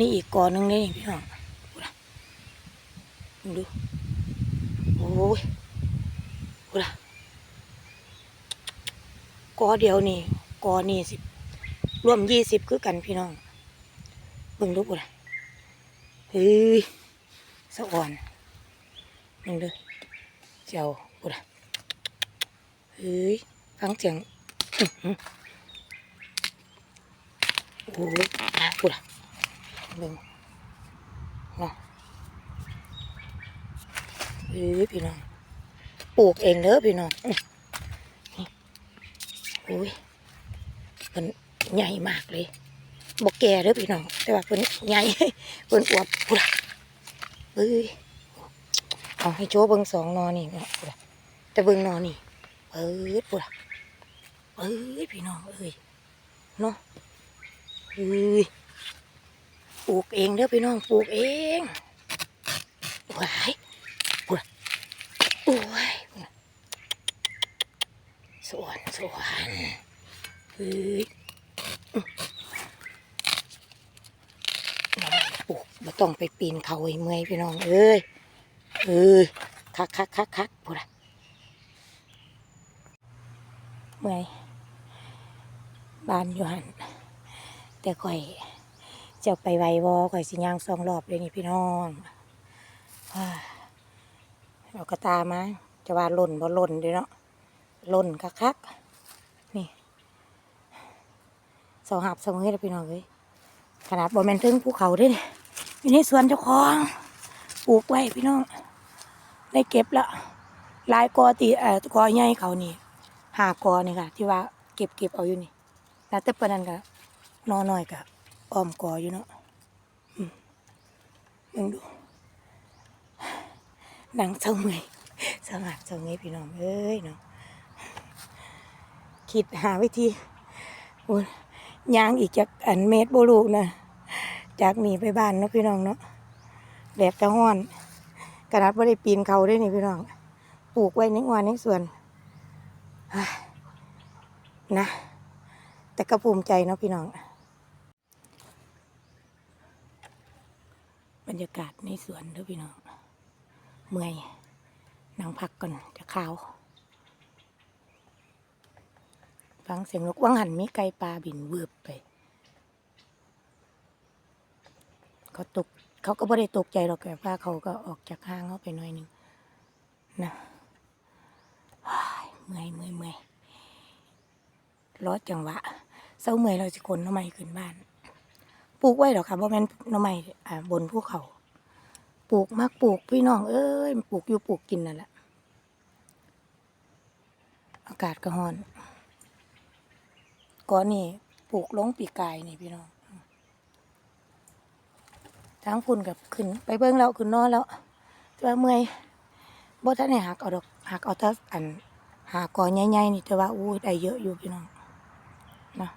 นี่อีกกอหนึงนี่พี่น้องดูดูโอ้ยดูละกอเดียวนี่กอนี่สิรวมยี่สิบคือกันพี่น้องเบิ่งดูกูละเฮ้ยสะอ่อนเบิ่งดูเจ้ากูละเฮ้ยฟังเสียงอื้อหือโอ้ยกูละ เบิ่งนะเฮ้ยพี่น้อง ปลูกเองเด้อพี่น้องอื้อนี่โอ้ยมันใหญ่มากเลยบอกแก่เด้อพี่น้อง แต่ว่าเพิ่นใหญ่เพิ่นอวบกูละเฮ้ยเอาให้โจเบิ่งสองนอนี่เนาะกูละแต่เบิ่งนอนี่เปิดกูละเอ้ยพี่น้องเอ้ยเนาะเฮ้ย ลูกเองเด้อพี่น้องปลูกเองว้ายกูละโอ้ยกูละสวนสวนเฮ้ยปลูกมาต้องไปปีนเขาไอ้เมื่อยพี่น้องเอ้ยเอ้ยคักคักคักคักพูดอะเมื่อยบานอยู่หันแต่ข่อย เจะไปไววอข่อยสิย่างสองรอบเลยนี่พี่น้องเอากระตามาจะว่าหล่นบ่หล่นเด้เนาะหล่นคักคักนี่สองหับสองเฮ้ยพี่น้องเอ้ยขนาดบ่แมนถึงภูเขาด้วยอยู่ในสวนเจ้าของปลูกไว้พี่น้อง ได้เก็บแล้วลายกอตีเอ่อกอใหญ่เขานี่หากอนี่ค่ะ ที่ว่าเก็บเก็บเอาอยู่นี่แล้วแต่ปานนั้นก็นอน้อยก็ อ้อมกออยู่เนาะมเบิ่งดูหนังเศร้าเมื่อยสงัดเศร้าเมื่อยพี่น้องเอ้ยเนาะคิดหาวิธีโอ้ยย่างอีกจากอันเมตรโบลูกนะจากหนีไปบ้านเนาะพี่น้องเนาะแดดจะห้อนกระนัดว่ได้ปีนเขาได้นี่พี่น้องปลูกไว้ในงานในสวนนะ แต่ก็ภูมิใจเนาะพี่น้อง บรรยากาศในสวนเด้อพี่น้อง เมื่อยนั่งพักก่อนจะข้าว ฟังเสียงนกว่างหันมีไก่ปลาบินเวือบไป เขาตกเขาก็ไม่ได้ตกใจหรอกแต่ว่าเขาก็ออกจากห้างเขาไปหน่อยหนึงนะเมื่อยเมื่อยเมื่อยรอจังหวะเศร้าเมื่อยเราจะคนหน้ำไมขึ้นบ้าน ปลูกไว้หรอกค่ะเพราะมันหน้ำไม้อ่าบนภูเขาปลูกมากปลูกพี่น้องเอ้ยปลูกอยู่ปลูกกินนั่นแหละอากาศก็ร้อนก่อนนี่ปลูกลงปีกายนี่พี่น้องทั้งพุ่นกับขึ้น ไปเบิ้งแล้วขึ้นนอนแล้วแต่ว่าเมื่อยบ่ทันได้หักเอาดอกหักเอาแต่อันหากอใหญ่ๆนี่แต่ว่าอู้ได้เยอะอยู่พี่น้องนะ